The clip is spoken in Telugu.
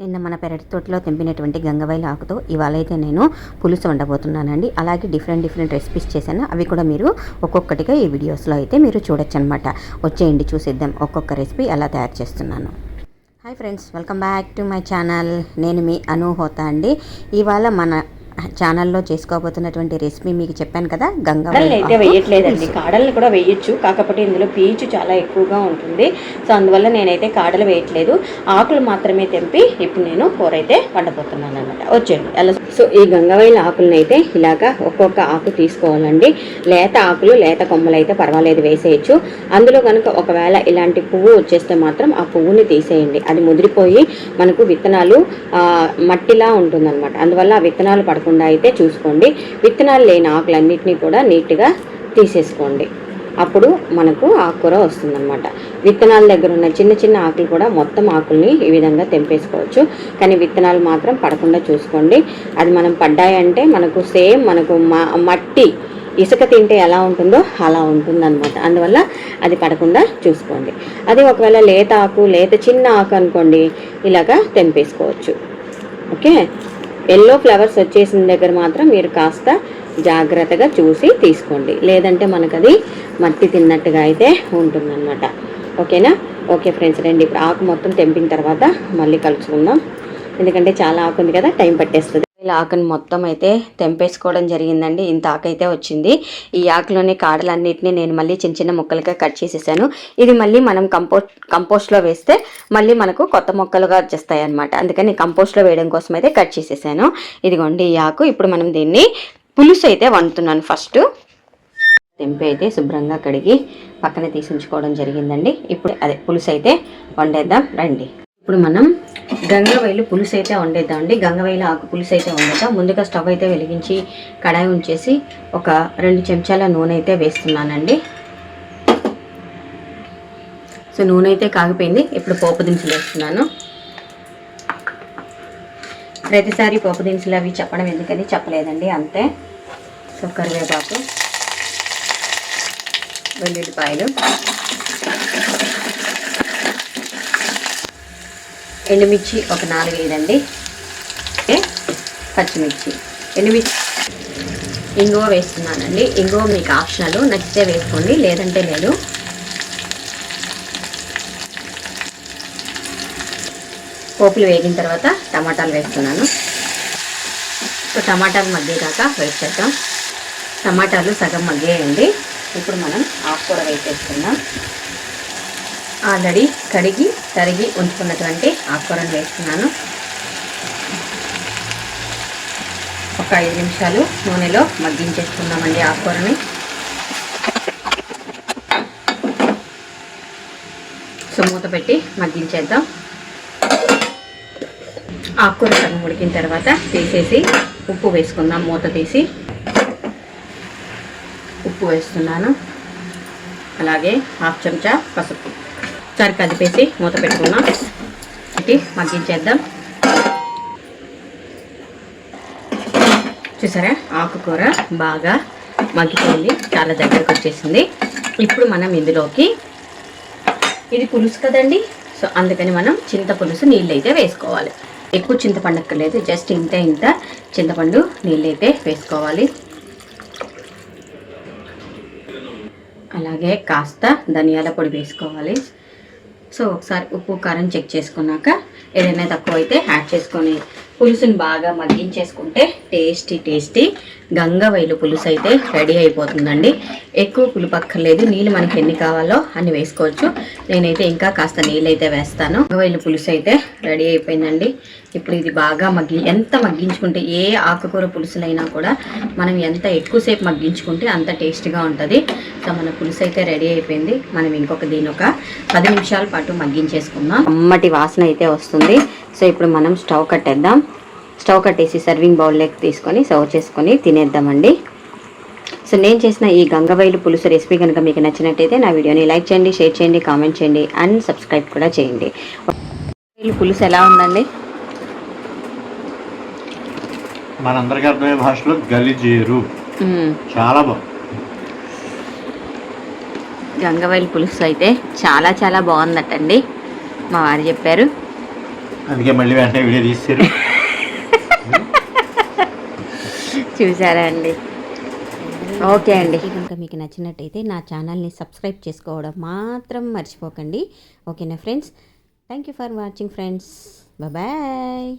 నిన్న మన పెరటి తోటలో తెంపినటువంటి గంగవైల ఆకుతో ఇవాళ అయితే నేను పులుసు వండబోతున్నానండి. అలాగే డిఫరెంట్ డిఫరెంట్ రెసిపీస్ చేశాను. అవి కూడా మీరు ఒక్కొక్కటిగా ఈ వీడియోస్లో అయితే మీరు చూడొచ్చు అనమాట వచ్చేయండి చూసేద్దాం ఒక్కొక్క రెసిపీ ఎలా తయారు చేస్తున్నాను. Hi friends welcome back to my channel నేను మీ అనుహోతా అండి. ఇవాళ మన ఛానల్లో చేసుకోబోతున్నటువంటి రెసిపీ మీకు చెప్పాను కదా గంగా అయితే వేయట్లేదండి. కాడల్ని కూడా వేయొచ్చు. కాకపోతే ఇందులో పీచు చాలా ఎక్కువగా ఉంటుంది. సో అందువల్ల నేనైతే కాడలు వేయట్లేదు. ఆకులు మాత్రమే తెంపి ఇప్పుడు నేను కూర అయితే వండబోతున్నాను అనమాట వచ్చేయండి. అలా సో ఈ గంగవైల ఆకులను అయితే ఇలాగా ఒక్కొక్క ఆకు తీసుకోవాలండి. లేత ఆకులు లేత కొమ్మలు అయితే పర్వాలేదు వేసేయచ్చు. అందులో కనుక ఒకవేళ ఇలాంటి పువ్వు వచ్చేస్తే మాత్రం ఆ పువ్వుని తీసేయండి. అది ముదిరిపోయి మనకు విత్తనాలు మట్టిలా ఉంటుందన్నమాట. అందువల్ల ఆ విత్తనాలు పడకుండా అయితే చూసుకోండి. విత్తనాలు లేని ఆకులన్నిటినీ కూడా నీట్గా తీసేసుకోండి. అప్పుడు మనకు ఆకుకూర వస్తుందన్నమాట. విత్తనాల దగ్గర ఉన్న చిన్న చిన్న ఆకులు కూడా మొత్తం ఆకుల్ని ఈ విధంగా తెంపేసుకోవచ్చు. కానీ విత్తనాలు మాత్రం పడకుండా చూసుకోండి. అది మనం పడ్డాయంటే మనకు సేమ్ మనకు మ- మట్టి ఇసుక తింటే ఎలా ఉంటుందో అలా ఉంటుందన్నమాట. అందువల్ల అది పడకుండా చూసుకోండి. అది ఒకవేళ లేత ఆకు లేత చిన్న ఆకు అనుకోండి ఇలాగా తెంపేసుకోవచ్చు. ఓకే? ఎల్లో ఫ్లవర్స్ వచ్చేసిన దగ్గర మాత్రం మీరు కాస్త జాగ్రత్తగా చూసి తీసుకోండి. లేదంటే మనకు అది మట్టి తిన్నట్టుగా అయితే ఉంటుందన్నమాట. ఓకేనా? ఓకే ఫ్రెండ్స్ రండి. ఇప్పుడు ఆకు మొత్తం తెంపిన తర్వాత మళ్ళీ కలుసుకుందాం. ఎందుకంటే చాలా ఆకు ఉంది కదా టైం పట్టేస్తుంది. ఇలా ఆకుని మొత్తం అయితే తెంపేసుకోవడం జరిగిందండి. ఇంత ఆకైతే వచ్చింది. ఈ ఆకులోని కాడలన్నిటిని నేను మళ్ళీ చిన్న చిన్న ముక్కలుగా కట్ చేసేసాను. ఇది మళ్ళీ మనం కంపోస్ట్ కంపోస్ట్లో వేస్తే మళ్ళీ మనకు కొత్త మొక్కలుగా వచ్చేస్తాయి అనమాట అందుకని కంపోస్ట్లో వేయడం కోసం అయితే కట్ చేసేసాను. ఇదిగోండి ఈ ఆకు. ఇప్పుడు మనం దీన్ని పులుసు అయితే వండుతున్నాను ఫస్ట్. తెంపి అయితే శుభ్రంగా కడిగి పక్కన తీసి ఉంచుకోవడం జరిగిందండి. ఇప్పుడు అదే పులుసు అయితే వండేద్దాం. రండి. ఇప్పుడు మనం గంగవైలు పులుసు అయితే వండేద్దాం అండి గంగవైలు ఆకు పులుసు అయితే వండేద్దాం. ముందుగా స్టవ్ అయితే వెలిగించి కడాయి ఉంచేసి ఒక రెండు చెంచాల నూనె అయితే వేస్తున్నానండి. సో నూనె అయితే కాగిపోయింది. ఇప్పుడు పోపు దినుసులు వేస్తున్నాను. ప్రతిసారి పోపు దినుసులు అవి చెప్పడం ఎందుకని చెప్పలేదండి అంతే. సో కరివేపాకు వెల్లుల్లిపాయలు. ఎండుమిర్చి ఒక నాలుగు వేయండి పచ్చిమిర్చి. ఎండుమిర్చి ఇంగువ వేస్తున్నానండి. ఇంగువ మీకు ఆప్షనల్. నచ్చితే వేసుకోండి. లేదంటే లేదు. పోపులు వేగిన తర్వాత టమాటాలు వేస్తున్నాను. సో టమాటాలు మగ్గేదాకా వెయిట్ చేద్దాం. టమాటాలు సగం మగ్గేయండి. ఇప్పుడు మనం ఆకుకూర వేసేసుకుందాం. ఆల్రెడీ కడిగి తరిగి ఉంచుకున్నటువంటి ఆకుకూరను వేస్తున్నాను. ఒక ఐదు నిమిషాలు నూనెలో మగ్గించేసుకుందామండి ఆకుకూరని. సో మూత పెట్టి మగ్గించేద్దాం. ఆకుకూర సగం ఉడికిన తర్వాత తీసేసి ఉప్పు వేసుకుందాం మూత తీసి. ఉప్పు వేస్తున్నాను. అలాగే హాఫ్ చెంచా పసుపు. ఒకసారి కదిపేసి మూత పెట్టుకున్నాం పెట్టి మగ్గించేద్దాం. చూసారా? ఆకుకూర బాగా మగ్గిపోయింది. చాలా దగ్గరకు వచ్చేసింది. ఇప్పుడు మనం ఇందులోకి ఇది పులుసు కదండి? సో అందుకని మనం చింత పులుసు నీళ్ళు అయితే వేసుకోవాలి. ఎక్కువ చింతపండు అక్కర్లేదు జస్ట్ ఇంత ఇంత చింతపండు నీళ్ళు అయితే వేసుకోవాలి. అలాగే కాస్త ధనియాల పొడి వేసుకోవాలి. సో ఒకసారి ఉప్పు కారం చెక్ చేసుకున్నాక ఏదైనా తక్కువ అయితే యాడ్ చేసుకొని పులుసుని బాగా మగ్గించేసుకుంటే టేస్టీ టేస్టీ. గంగవైలు పులుసు అయితే రెడీ అయిపోతుందండి. ఎక్కువ పులుపు అక్కర్లేదు. నీళ్ళు మనకి ఎన్ని కావాలో అన్ని వేసుకోవచ్చు. నేనైతే ఇంకా కాస్త నీళ్ళు అయితే వేస్తాను గంగవైలు పులుసు అయితే రెడీ అయిపోయిందండి. ఇప్పుడు ఇది బాగా మగ్గి ఎంత మగ్గించుకుంటే ఏ ఆకుకూర పులుసులైనా కూడా మనం ఎంత ఎక్కువసేపు మగ్గించుకుంటే అంత టేస్ట్గా ఉంటుంది. సో మన పులుసు అయితే రెడీ అయిపోయింది. మనం ఇంకొక దీని ఒక పది నిమిషాల పాటు మగ్గించేసుకుందాం. అమ్మటి వాసన అయితే వస్తుంది. సో ఇప్పుడు మనం స్టవ్ కట్టేద్దాం. స్టవ్ కట్టేసి సర్వింగ్ బౌల్లోకి తీసుకొని సర్వ్ చేసుకొని తినేద్దామండి. సో నేను చేసిన ఈ గంగవైలు పులుసు రెసిపీ కనుక మీకు నచ్చినట్టయితే నా వీడియోని లైక్ చేయండి షేర్ చేయండి కామెంట్ చేయండి అండ్ సబ్స్క్రైబ్ కూడా చేయండి. పులుసు ఎలా ఉందండి? మనందరికీ అర్థమయ్యే భాషలో గలిజేరు. చాలా బాగుంది. గంగవైలు పులుసు అయితే చాలా చాలా బాగుందటండి. మా వారు చెప్పారు. అందుకే మళ్ళీ వెంటనే వీడియో తీస్తారు చూసారా అండి ఓకే అండి. కనుక మీకు నచ్చినట్టయితే నా ఛానల్ని సబ్స్క్రైబ్ చేసుకోవడం మాత్రం మర్చిపోకండి. ఓకేనా friends? Thank you for watching friends bye